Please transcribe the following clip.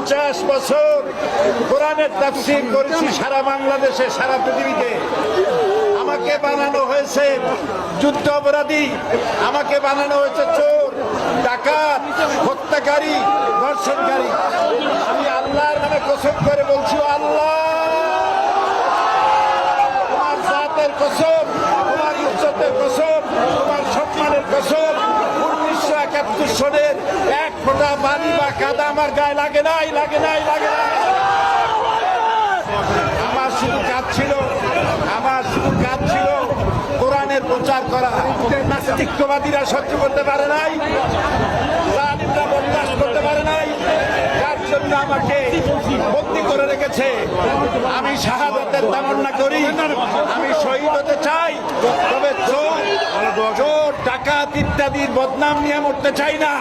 পঞ্চাশ বছর কোরআনের তাফসির করেছি সারা বাংলাদেশে, সারা পৃথিবীতে। আমাকে বানানো হয়েছে যুদ্ধ অপরাধী। আমাকে বানানো হয়েছে চোর, ডাকাত, হত্যাকারী, ধর্ষণকারী। আমি আল্লাহর নামে কসম করে বলছি আল্লাহ! তোমার জাতের কসম, তোমার ইজ্জতের কসম তোমার সম্মানের কসম উনিশশো একাত্তর এক ফোঁটা বাড়ি বা কাদা আমার গায়ে লাগে নাই লাগে নাই, লাগে আমার শুধু কাজ ছিল, আমার শুধু কাজ ছিল কোরআনের প্রচার করা। নাস্তিকবাদীরা সহ্য করতে পারে নাই, জালিমরা করতে পারে নাই, যার জন্য আমাকে বন্দি করে রেখেছে। আমি শাহাদতের তামন্না করি, আমি শহীদ হতে চাই, তবে চোর চোর ডাকাত ইত্যাদির বদনাম নিয়ে মরতে চাই না।